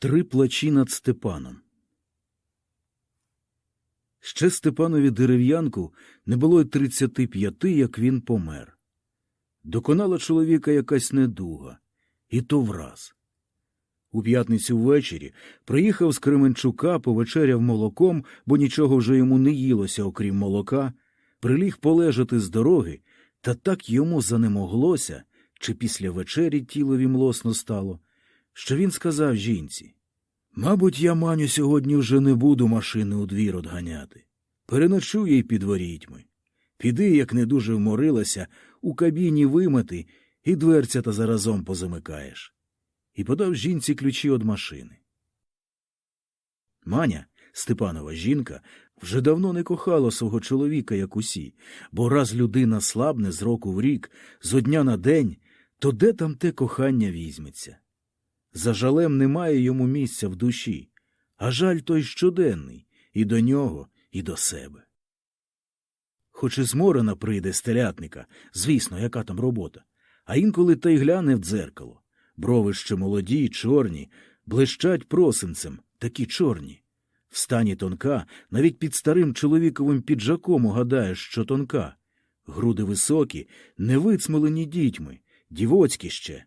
Три плачі над Степаном. Ще Степанові дерев'янку не було й тридцяти п'яти, як він помер. Доконала чоловіка якась недуга, і то враз. У п'ятницю ввечері приїхав з Кременчука, повечеряв молоком, бо нічого вже йому не їлося, окрім молока, приліг полежати з дороги, та так йому занемоглося, чи після вечері тілові млосно стало, що він сказав жінці Мабуть, я маню сьогодні вже не буду машини у двір одганяти. Переночую їй під ворітьми. Піди, як не дуже вморилася, у кабіні вимити і дверця та заразом позамикаєш. І подав жінці ключі від машини. Маня, Степанова жінка, вже давно не кохала свого чоловіка, як усі, бо раз людина слабне з року в рік, зо дня на день, то де там те кохання візьметься? За жалем немає йому місця в душі, а жаль той щоденний і до нього, і до себе. Хоч і зморена прийде з телятника, звісно, яка там робота, а інколи та й гляне в дзеркало. Брови ще молоді, чорні, блищать просинцем, такі чорні. В стані тонка, навіть під старим чоловіковим піджаком угадаєш, що тонка. Груди високі, не вицмолені дітьми, дівоцькі ще.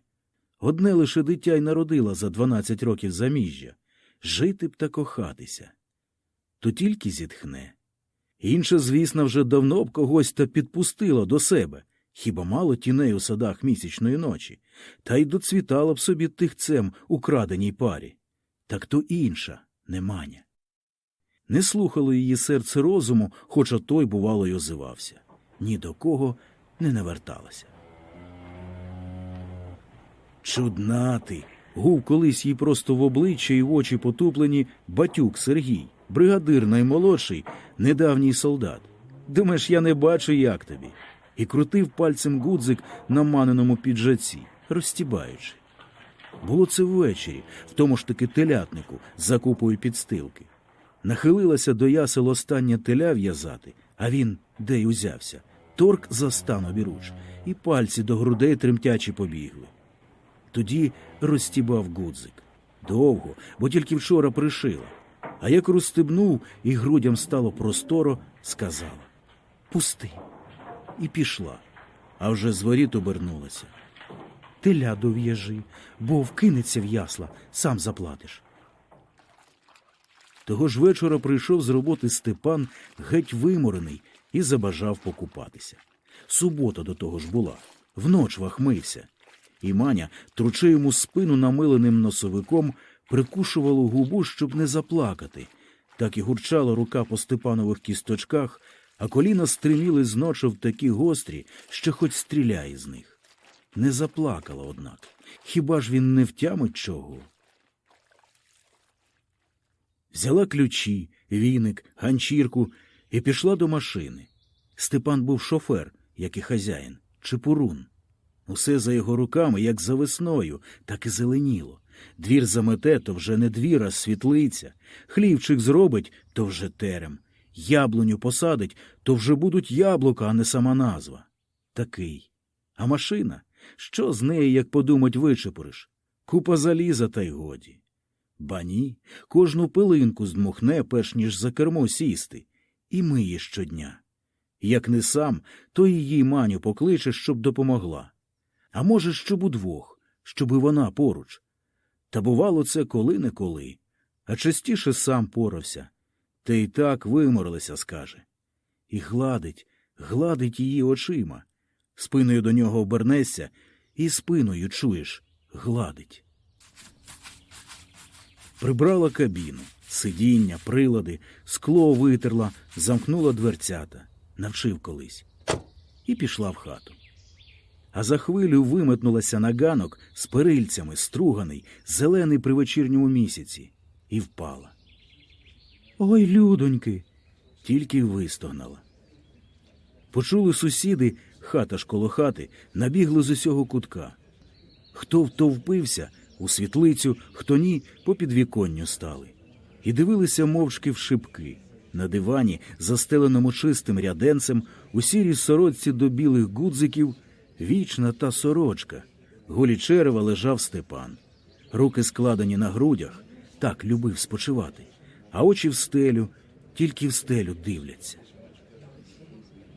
Одне лише дитя й народила за дванадцять років заміжжя. Жити б та кохатися. То тільки зітхне. Інша, звісно, вже давно б когось та підпустила до себе. Хіба мало тіней у садах місячної ночі, та й доцвітала б собі тихцем у краденій парі. Так то інша, не маня. Не слухало її серце розуму, хоча той, бувало, й озивався. Ні до кого не наверталася. Чудна ти. Гув колись їй просто в обличчя і в очі потуплені батюк Сергій, бригадир наймолодший, недавній солдат. Думаєш, я не бачу, як тобі. І крутив пальцем гудзик на маненому піджаці, розстібаючи. Було це ввечері, в тому ж таки телятнику, за купою підстилки. Нахилилася до ясел остання теля в'язати, а він де й узявся. Торк за стан обіруч, і пальці до грудей тремтячі побігли. Тоді розстібав гудзик. Довго, бо тільки вчора пришила. А як розстебнув і грудям стало просторо, сказала Пусти. І пішла, а вже з воріт обернулася. Теля дов'яжи, бо вкинеться в ясла, сам заплатиш. Того ж вечора прийшов з роботи Степан, геть виморений, і забажав покупатися. Субота до того ж була, вноч вахмився. І Маня, тручи йому спину намиленим носовиком, прикушувала губу, щоб не заплакати. Так і гурчала рука по Степанових кісточках, а коліна стриміли з в такі гострі, що хоч стріляй з них. Не заплакала, однак. Хіба ж він не втямить чого? Взяла ключі, віник, ганчірку і пішла до машини. Степан був шофер, як і хазяїн, чепурун. Усе за його руками, як за весною, так і зеленіло. Двір замете, то вже не двір, а світлиця. Хлівчик зробить, то вже терем. Яблуню посадить, то вже будуть яблука, а не сама назва. Такий. А машина? Що з неї, як подумать, вичепуриш? Купа заліза, та й годі. Ба ні, кожну пилинку здмухне, перш ніж за кермо сісти, і миє щодня. Як не сам, то її маню покличе, щоб допомогла. А може, щоб удвох, щоби вона поруч. Та бувало це коли-неколи, а частіше сам порався. Та й так виморилися, скаже. І гладить, гладить її очима. Спиною до нього обернешся, і спиною чуєш, гладить. Прибрала кабіну, сидіння, прилади, скло витерла, замкнула дверцята, навчив колись, і пішла в хату. А за хвилю виметнулася на ганок з перильцями, струганий, зелений при вечірньому місяці, і впала. Ой, людоньки. Тільки й вистогнала. Почули сусіди, хата ж коло хати, набігли з усього кутка. Хто втовпився у світлицю, хто ні, по підвіконню стали. І дивилися мовчки в шибки. На дивані, застеленому чистим ряденцем, у сірій сорочці до білих гудзиків, вічна та сорочка. Голі черева лежав Степан. Руки складені на грудях, так любив спочивати, а очі в стелю, тільки в стелю дивляться.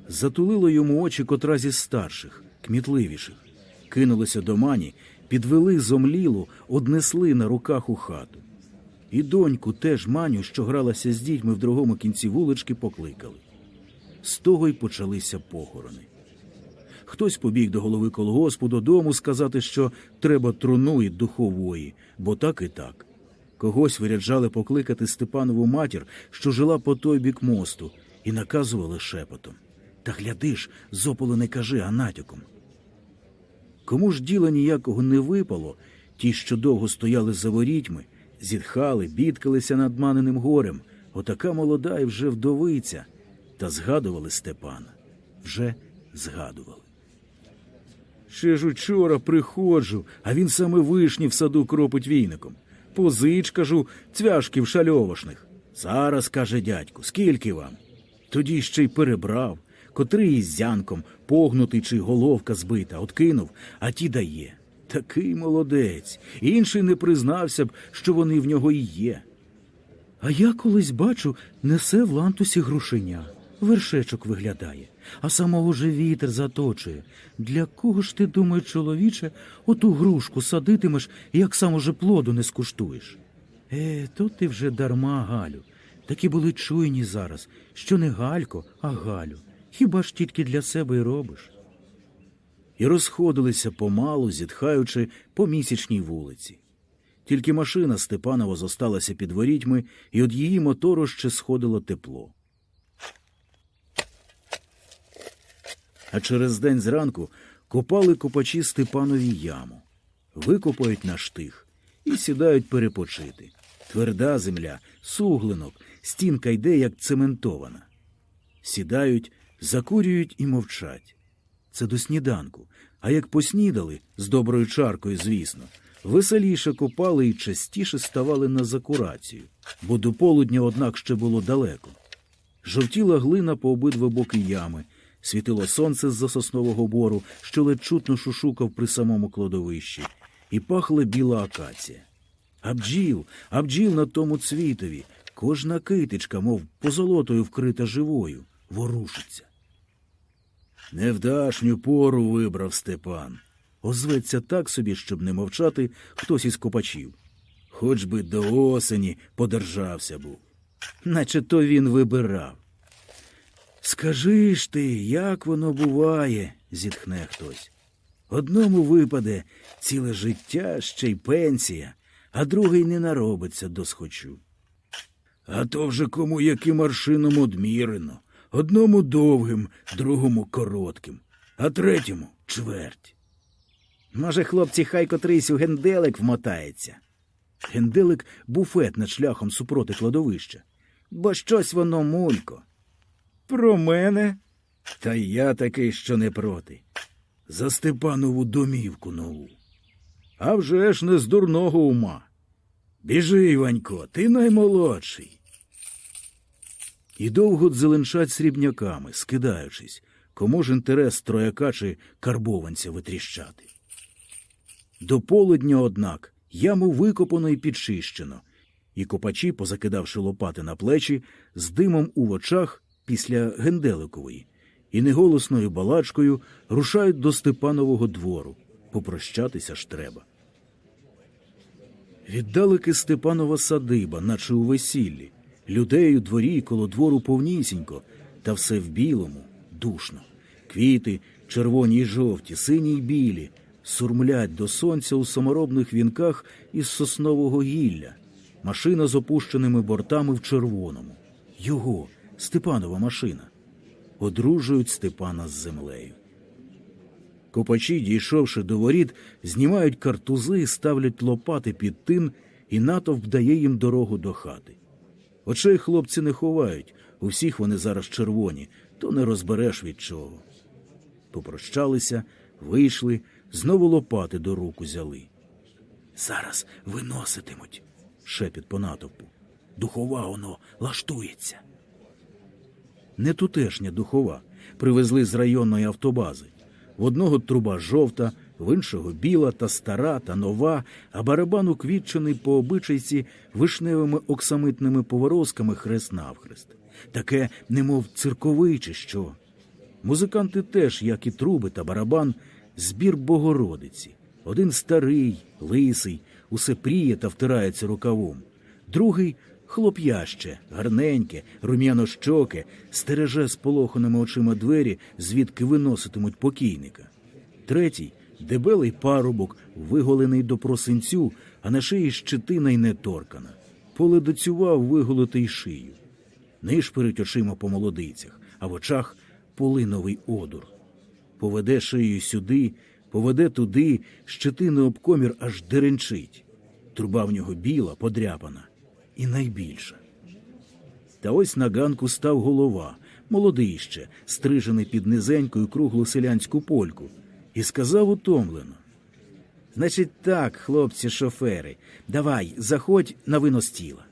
Затулило йому очі котра зі старших, кмітливіших. Кинулися до мані, підвели зомлілу, однесли на руках у хату. І доньку теж маню, що гралася з дітьми в другому кінці вулички, покликали. З того й почалися похорони. Хтось побіг до голови колгоспу додому сказати, що треба труну і духової, бо так і так. Когось виряджали покликати Степанову матір, що жила по той бік мосту, і наказували шепотом. Та гляди ж, зополу не кажи, а натяком. Кому ж діла ніякого не випало, ті, що довго стояли за ворітьми, зітхали, бідкалися над маненим горем, отака молода і вже вдовиця, та згадували Степана. Вже згадували. Ще ж учора приходжу, а він саме вишні в саду кропить війником. Позич, кажу, цвяшків шальовошних. Зараз, каже дядьку, скільки вам? Тоді ще й перебрав, котрий із зянком, погнутий чи головка збита, откинув, а ті дає. Такий молодець. Інший не признався б, що вони в нього і є. А я колись бачу, несе в лантусі грушеня. Вершечок виглядає, а самого же вітер заточує. Для кого ж ти, думаю, чоловіче, оту грушку садитимеш, як сам уже плоду не скуштуєш? Е, то ти вже дарма, Галю. Такі були чуйні зараз, що не Галько, а Галю. Хіба ж тільки для себе й робиш? І розходилися помалу, зітхаючи по місячній вулиці. Тільки машина Степанова зосталася під ворітьми, і від її мотору ще сходило тепло. А через день зранку копали копачі Степанові яму, викопають на штих і сідають перепочити. Тверда земля, суглинок, стінка йде, як цементована. Сідають, закурюють і мовчать. Це до сніданку. А як поснідали, з доброю чаркою, звісно, веселіше копали і частіше ставали на закурацію, бо до полудня, однак, ще було далеко. Жовтіла глина по обидва боки ями, світило сонце з-за соснового бору, що ледь чутно шушукав при самому кладовищі, і пахла біла акація. А бджіл, а бджіл на тому цвітові, кожна китичка, мов позолотою вкрита живою, ворушиться. Невдашню пору вибрав Степан. Озветься так собі, щоб не мовчати хтось із копачів. Хоч би до осені подержався був. Наче то він вибирав. Скажи ж ти, як воно буває, зітхне хтось. Одному випаде ціле життя, ще й пенсія, а другий не наробиться досхочу. А то вже кому яким аршином одмірено. Одному довгим, другому коротким, а третьому чверть. Може, хлопці, хай котрийсь у генделик вмотається. Генделик буфет над шляхом супроти кладовища. Бо щось воно мулько. Про мене? Та я такий, що не проти. За Степанову домівку нову. А вже ж не з дурного ума. Біжи, Іванько, ти наймолодший. І довго дзеленчать срібняками, скидаючись, кому ж інтерес трояка чи карбованця витріщати. До полудня, однак, яму викопано і підчищено, і копачі, позакидавши лопати на плечі, з димом у очах після генделикової, і неголосною балачкою рушають до Степанового двору. Попрощатися ж треба. Віддалеки Степанова садиба, наче у весіллі, людей у дворі коло двору повнісінько, та все в білому, душно. Квіти, червоні й жовті, сині й білі, сурмлять до сонця у саморобних вінках із соснового гілля, машина з опущеними бортами в червоному. Його, Степанова машина. Одружують Степана з землею. Копачі, дійшовши до воріт, знімають картузи, ставлять лопати під тин, і натовп дає їм дорогу до хати. Очей хлопці не ховають, у всіх вони зараз червоні, то не розбереш від чого. Попрощалися, вийшли, знову лопати до рук узяли. Зараз виноситимуть, шепіт по натовпу. Духова воно лаштується. Не тутешня духова. Привезли з районної автобази. В одного труба жовта, в іншого біла та стара та нова, а барабан уквітчений по обичайці вишневими оксамитними поворозками хрест навхрест. Таке, немов цирковий чи що. Музиканти теж, як і труби та барабан, збір Богородиці. Один старий, лисий, усе пріє та втирається рукавом. Другий хлоп'яще, гарненьке, рум'яно-щоке, стереже з полоханими очима двері, звідки виноситимуть покійника. Третій дебелий парубок, виголений до просинцю, а на шиї щетина й неторкана. Поледоцював виголити шию. Нишпирить очима по молодицях, а в очах полиновий одур. Поведе шию сюди, поведе туди, щетини об комір аж деренчить. Труба в нього біла, подряпана, і найбільша. Та ось на ганку став голова, молодий ще, стрижений під низенькою круглу селянську польку, і сказав утомлено. Значить так, хлопці шофери, давай, заходь на винос тіла.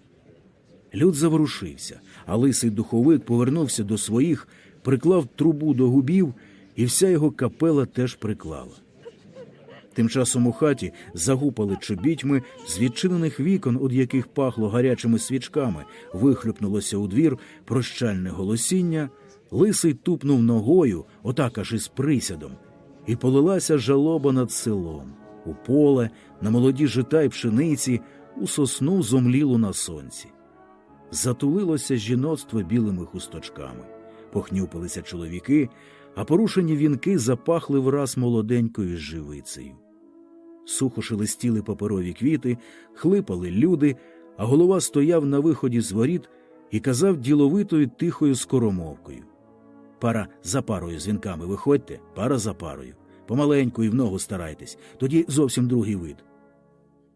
Люд заворушився, а лисий духовик повернувся до своїх, приклав трубу до губів, і вся його капела теж приклала. Тим часом у хаті загупали чобітьми, з відчинених вікон, від яких пахло гарячими свічками, вихлюпнулося у двір прощальне голосіння. Лисий тупнув ногою, отак аж із присядом, і полилася жалоба над селом. У поле, на молоді жита й пшениці, у сосну зомлілу на сонці. Затулилося жіноцтво білими хусточками, похнюпилися чоловіки, а порушені вінки запахли враз молоденькою живицею. Сухо шелестіли паперові квіти, хлипали люди, а голова стояв на виході з воріт і казав діловитою тихою скоромовкою. Пара за парою з вінками виходьте, пара за парою. Помаленьку і в ногу старайтесь, тоді зовсім другий вид.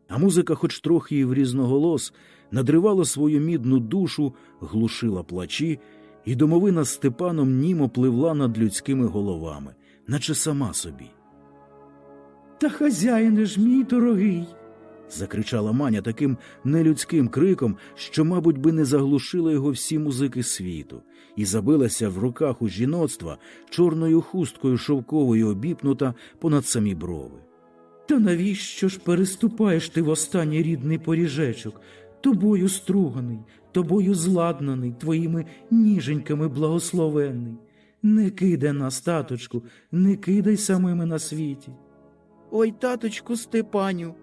А музика, хоч трохи і в різноголос, надривала свою мідну душу, глушила плачі, і домовина з Степаном німо пливла над людськими головами, наче сама собі. Та хазяїне ж мій дорогий. закричала Маня таким нелюдським криком, що, мабуть, би не заглушили його всі музики світу, і забилася в руках у жіноцтва чорною хусткою шовковою обіпнута понад самі брови. Та навіщо ж переступаєш ти в останній рідний поріжечок, тобою струганий, тобою зладнаний, твоїми ніженьками благословенний? Не кидай нас, таточку, не кидай самими на світі. Ой, таточку Степаню,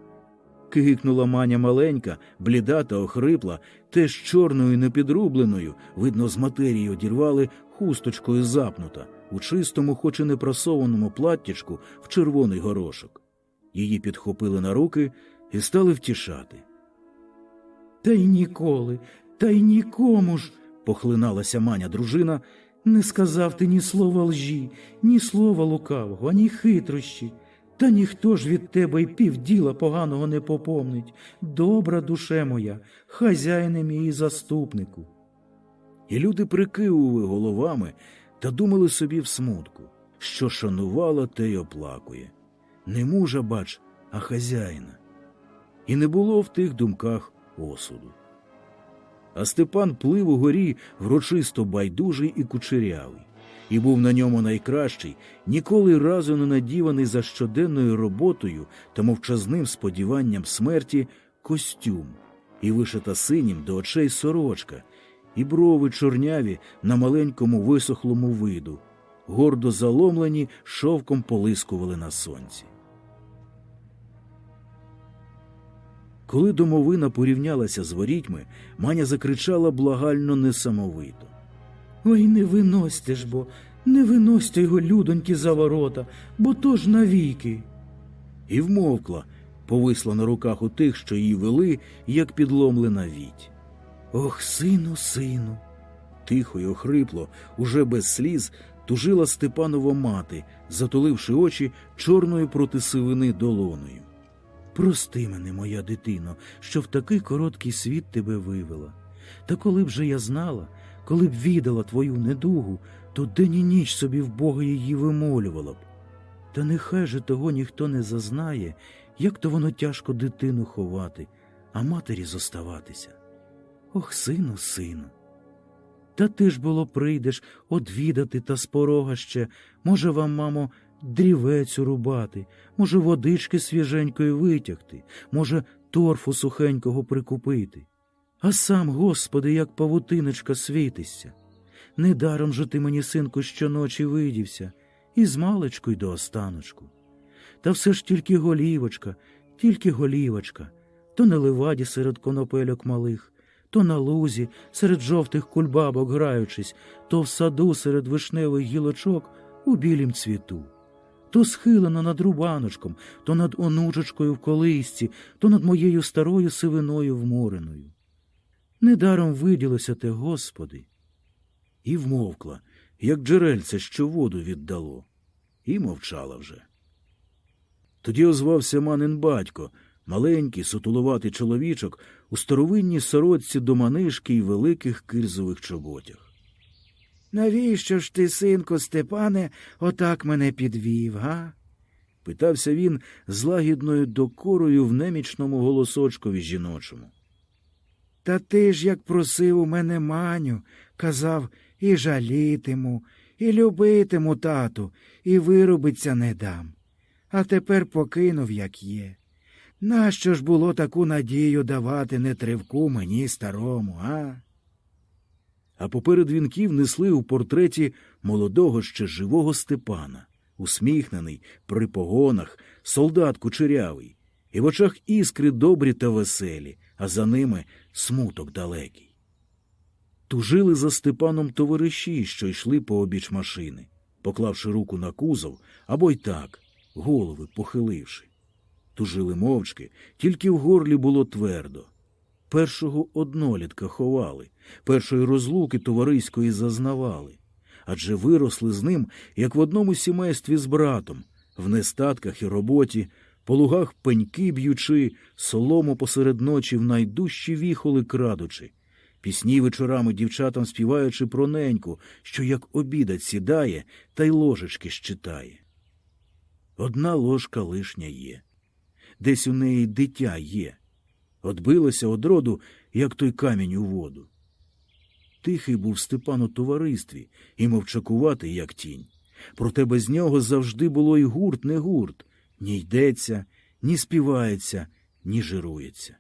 Кигикнула Маня маленька, бліда та охрипла, теж чорною непідрубленою, видно, з матерії одірвали, хусточкою запнута, у чистому, хоч і не прасованому платтячку в червоний горошок. Її підхопили на руки і стали втішати. Та й ніколи, та й нікому ж, Похлиналася Маня дружина, не сказав ти ні слова лжі, ні слова лукавого, ані хитрощі. Та ніхто ж від тебе й півділа поганого не попомнить. Добра душе моя, хазяїне мій заступнику. і люди прикивували головами та думали собі в смутку, що шанувала, те й оплакує. Не мужа, бач, а хазяїна. І не було в тих думках осуду. А Степан плив у горі врочисто байдужий і кучерявий, і був на ньому найкращий, ніколи разу не надіваний за щоденною роботою та мовчазним сподіванням смерті костюм, і вишита синім до очей сорочка, і брови чорняві на маленькому висохлому виду, гордо заломлені, шовком полискували на сонці. Коли домовина порівнялася з ворітьми, Маня закричала благально несамовито. Ой, не виносьте ж бо, не виносьте його, людоньки, за ворота, бо то ж навіки. І вмовкла, повисла на руках у тих, що її вели, як підломлена віть. Ох, сину, сину. Тихо й охрипло, уже без сліз, тужила Степанова мати, затуливши очі чорною проти сивини долоною. Прости мене, моя дитино, що в такий короткий світ тебе вивела. Та коли б же я знала, коли б відала твою недугу, то день і ніч собі в Бога її вимолювала б. Та нехай же того ніхто не зазнає, як то воно тяжко дитину ховати, а матері зоставатися. Ох, сину, сину. Та ти ж було прийдеш одвідати та з порога ще. Може вам, мамо, дрівець урубати, може, водички свіженької витягти, може, торфу сухенького прикупити. А сам, Господи, як павутиночка світишся. Недаром же ти мені, синку, щоночі видівся, і з маличку й до останочку. Та все ж тільки голівочка, тільки голівочка, то на ливаді серед конопельок малих, то на лузі серед жовтих кульбабок граючись, то в саду серед вишневих гілочок у білім цвіту. То схилена над рубаночком, то над онучечкою в колисці, то над моєю старою сивиною вмореною. Недаром виділося те, Господи. І вмовкла, як джерельце, що воду віддало, і мовчала вже. Тоді озвався манин батько, маленький, сутулуватий чоловічок у старовинній сорочці до манишки й великих кирзових чоботях. Навіщо ж ти, синку Степане, отак мене підвів, га? Питався він з лагідною докорою в немічному голосочкові жіночому. Та ти ж, як просив у мене маню, казав і жалітиму, і любитиму тату, і виробиться не дам. А тепер покинув, як є. Нащо ж було таку надію давати нетривку мені старому, а? А поперед вінків несли у портреті молодого ще живого Степана, усміхнений, при погонах, солдат кучерявий, і в очах іскри добрі та веселі, а за ними смуток далекий. Тужили за Степаном товариші, що йшли по обіч машини, поклавши руку на кузов або й так, голови похиливши. Тужили мовчки, тільки в горлі було твердо. Першого однолітка ховали, першої розлуки товариської зазнавали, адже виросли з ним, як в одному сімействі з братом, в нестатках і роботі, по лугах пеньки б'ючи, солому посеред ночі в найдужчі віхоли крадучи, пісні вечорами дівчатам співаючи про неньку, що як обідать сідає та й ложечки щитає. Одна ложка лишня є, десь у неї дитя є. Отбилося од роду, як той камінь у воду. Тихий був Степан у товаристві і мовчакуватий, як тінь. Проте без нього завжди було й гурт, не гурт, ні йдеться, ні співається, ні жирується.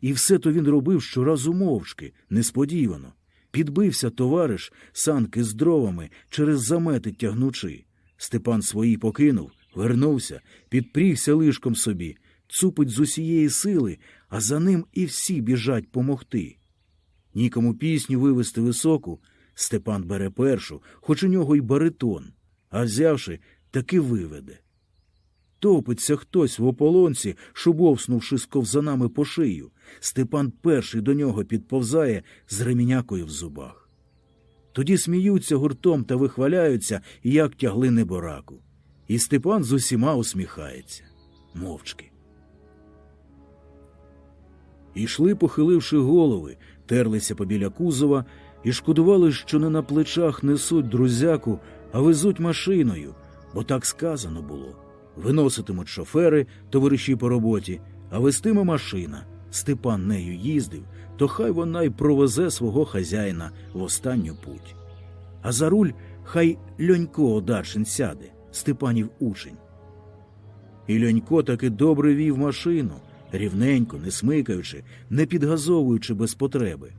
І все то він робив щоразу мовчки, несподівано. Підбився товариш санки з дровами через замети тягнучи. Степан свої покинув, вернувся, підпрігся лишком собі, цупить з усієї сили, а за ним і всі біжать помогти. Нікому пісню вивести високу, Степан бере першу, хоч у нього й баритон, а взявши, таки виведе. Топиться хтось в ополонці, шубовснувши з ковзанами по шию. Степан перший до нього підповзає з ремінякою в зубах. Тоді сміються гуртом та вихваляються, як тягли небораку. І Степан з усіма усміхається, мовчки. Ішли, похиливши голови, терлися побіля кузова і шкодували, що не на плечах несуть друзяку, а везуть машиною, бо так сказано було. Виноситимуть шофери, товариші по роботі, а вестиме машина. Степан нею їздив, то хай вона й провезе свого хазяїна в останню путь. А за руль хай Льонько Одарчин сяде, Степанів учень. І Льонько таки добре вів машину, рівненько, не смикаючи, не підгазовуючи без потреби.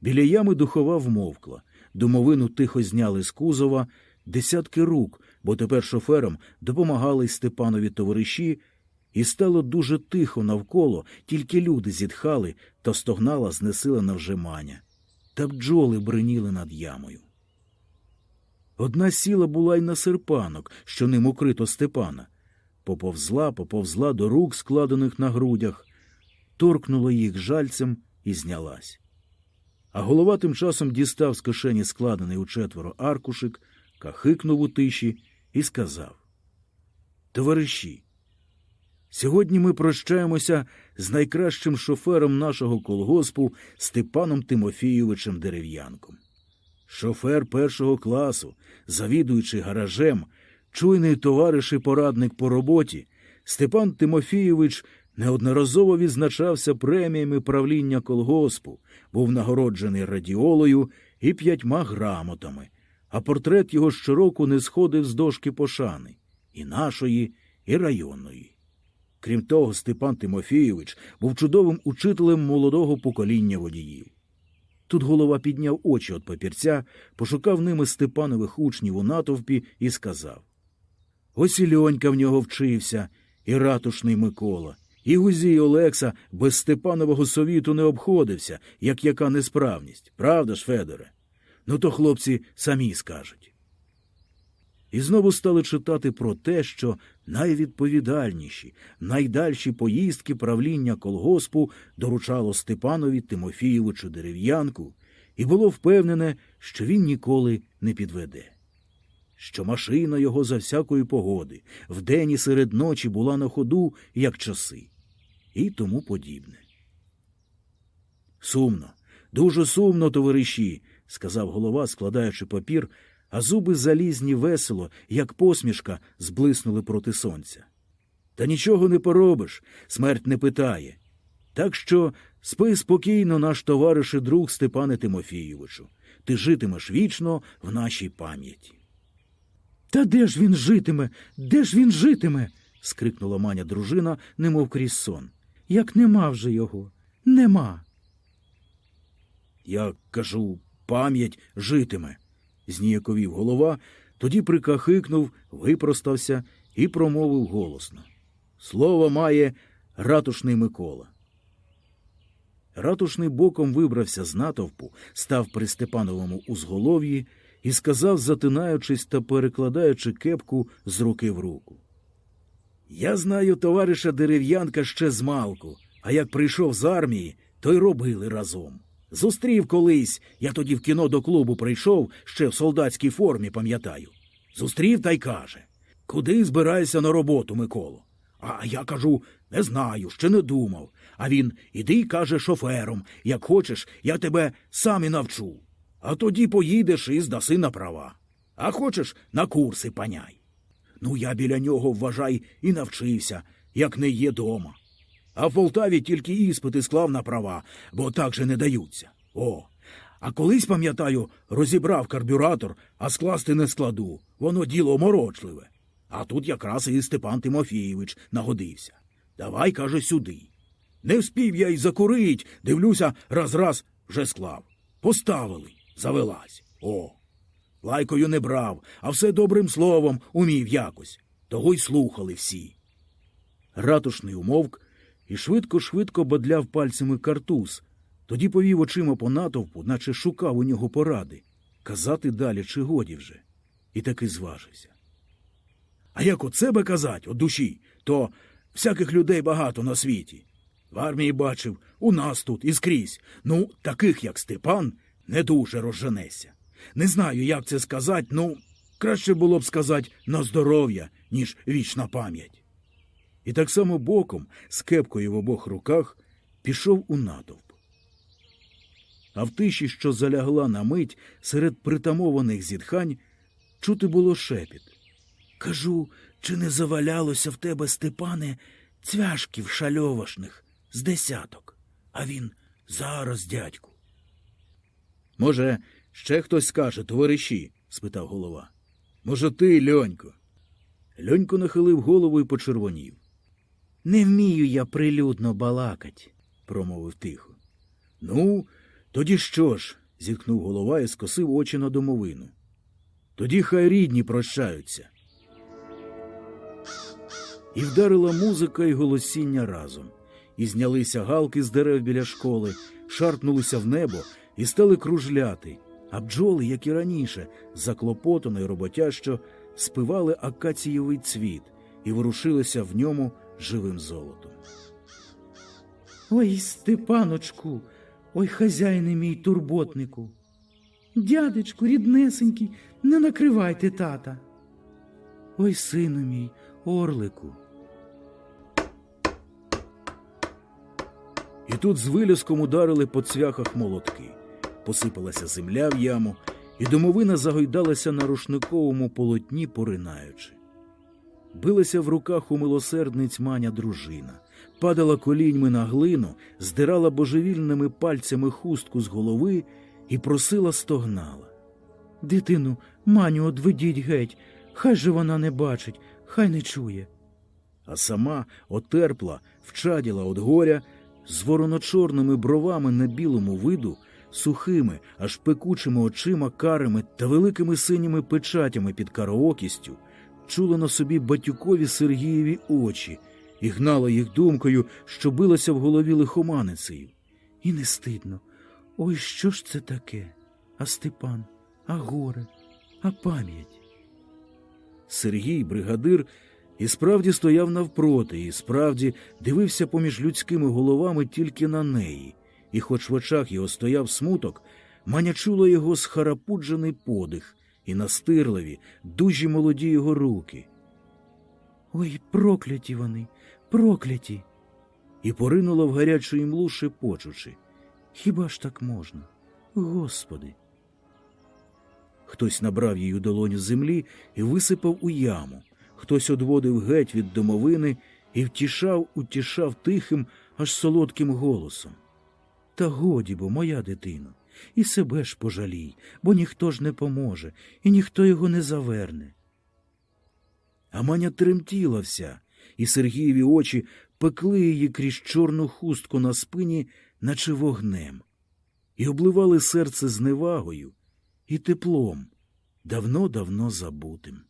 Біля ями духова вмовкла, домовину тихо зняли з кузова десятки рук, бо тепер шоферам допомагали Степанові товариші, і стало дуже тихо навколо, тільки люди зітхали та стогнала знесилена вже маня. Та бджоли бриніли над ямою. Одна сіла була й на серпанок, що ним укрито Степана. Поповзла, поповзла до рук, складених на грудях, торкнула їх жальцем і знялась. А голова тим часом дістав з кишені складений у четверо аркушик, кахикнув у тиші і сказав Товариші, сьогодні ми прощаємося з найкращим шофером нашого колгоспу Степаном Тимофійовичем Дерев'янком. Шофер першого класу, завідуючи гаражем, чуйний товариш і порадник по роботі, Степан Тимофійович неодноразово відзначався преміями правління колгоспу, був нагороджений радіолою і п'ятьма грамотами, а портрет його щороку не сходив з дошки пошани і нашої, і районної. Крім того, Степан Тимофійович був чудовим учителем молодого покоління водіїв. Тут голова підняв очі від папірця, пошукав ними Степанових учнів у натовпі і сказав Ось і Льонька в нього вчився, і ратушний Микола, і Гузій Олекса без Степанового совіту не обходився, як яка несправність. Правда ж, Федоре? Ну то хлопці самі скажуть. І знову стали читати про те, що найвідповідальніші, найдальші поїздки правління колгоспу доручало Степанові Тимофійовичу дерев'янку, і було впевнене, що він ніколи не підведе. Що машина його за всякої погоди, вдень і серед ночі була на ходу, як часи, і тому подібне. Сумно, дуже сумно, товариші, сказав голова, складаючи папір, а зуби залізні весело, як посмішка, зблиснули проти сонця. Та нічого не поробиш, смерть не питає. Так що спи спокійно, наш товариш і друг Степане Тимофійовичу. Ти житимеш вічно в нашій пам'яті. Та де ж він житиме? Де ж він житиме? скрикнула маня дружина, немов крізь сон. Як нема вже його? Нема. Я кажу, пам'ять житиме, зніяковів голова, тоді прикахикнув, випростався і промовив голосно. Слово має ратушний Микола. Ратушний боком вибрався з натовпу, став при Степановому узголов'ї і сказав, затинаючись та перекладаючи кепку з руки в руку. Я знаю товариша дерев'янка ще з малку, а як прийшов з армії, то й робили разом. Зустрів колись, я тоді в кіно до клубу прийшов, ще в солдатській формі, пам'ятаю. Зустрів та й каже Куди збираєшся на роботу, Миколо? А я кажу, не знаю, ще не думав. А він іди, каже, шофером. Як хочеш, я тебе сам і навчу. А тоді поїдеш і здаси на права. А хочеш, на курси паняй. Ну, я біля нього, вважай, і навчився, як не є дома. А в Полтаві тільки іспити склав на права, бо так же не даються. О. А колись, пам'ятаю, розібрав карбюратор, а скласти не складу. Воно діло морочливе. А тут якраз і Степан Тимофійович нагодився. Давай, каже, сюди. Не вспів я й закурить, дивлюся, раз-раз вже склав. Поставили, завелась. О. Лайкою не брав, а все добрим словом умів якось. Того й слухали всі. Ратушний умовк і швидко-швидко бодляв пальцями картуз, тоді повів очима по натовпу, наче шукав у нього поради. Казати далі чи годі вже. І таки зважився. А як от себе казать, от душі, то всяких людей багато на світі. В армії бачив, у нас тут і скрізь. Ну, таких, як Степан, не дуже розженеся. Не знаю, як це сказати, ну, краще було б сказати на здоров'я, ніж вічна пам'ять. І так само боком, з кепкою в обох руках, пішов у натовп. А в тиші, що залягла на мить серед притамованих зітхань, чути було шепіт. Кажу, чи не завалялося в тебе, Степане, цвяшків шальовашних з десяток, а він зараз, дядьку. Може, ще хтось скаже, товариші? спитав голова. Може, ти, льонько? Льонько нахилив голову і почервонів. Не вмію я прилюдно балакать. промовив тихо. Ну, тоді що ж? зіткнув голова і скосив очі на домовину. Тоді хай рідні прощаються. І вдарила музика і голосіння разом, і знялися галки з дерев біля школи, шарпнулися в небо і стали кружляти, а бджоли, як і раніше, заклопотано й роботящо, спивали акацієвий цвіт і ворушилися в ньому живим золотом. Ой, Степаночку, ой, хазяїне мій турботнику. Дядечку, ріднесенький, не накривайте тата. Ой, сину мій, орлику. І тут з вилязком ударили по цвяхах молотки. Посипалася земля в яму, і домовина загойдалася на рушниковому полотні, поринаючи. Билася в руках у милосердниць маня дружина, падала коліньми на глину, здирала божевільними пальцями хустку з голови і просила стогнала. Дитину, маню, одведіть геть, хай же вона не бачить, хай не чує. А сама отерпла, вчаділа од горя, з вороночорними бровами на білому виду, сухими, аж пекучими очима, карими та великими синіми печатями під караокістю, чула на собі батюкові Сергієві очі і гнала їх думкою, що билася в голові лихоманицею. І не стидно. Ой, що ж це таке? А Степан, а горе, а пам'ять. Сергій, бригадир, і справді стояв навпроти, і справді дивився поміж людськими головами тільки на неї, і хоч в очах його стояв смуток, маня чула його схарапуджений подих і настирливі, дужі молоді його руки, Ой, прокляті вони, прокляті. і поринула в гарячу імлу, шепочучи. Хіба ж так можна? Господи. Хтось набрав їй у долоню землі і висипав у яму, хтось одводив геть від домовини і втішав, утішав тихим, аж солодким голосом. Та годі бо, моя дитино, і себе ж пожалій, бо ніхто ж не поможе, і ніхто його не заверне. А маня тремтіла вся, і Сергієві очі пекли її крізь чорну хустку на спині, наче вогнем, і обливали серце зневагою і теплом, давно-давно забутим.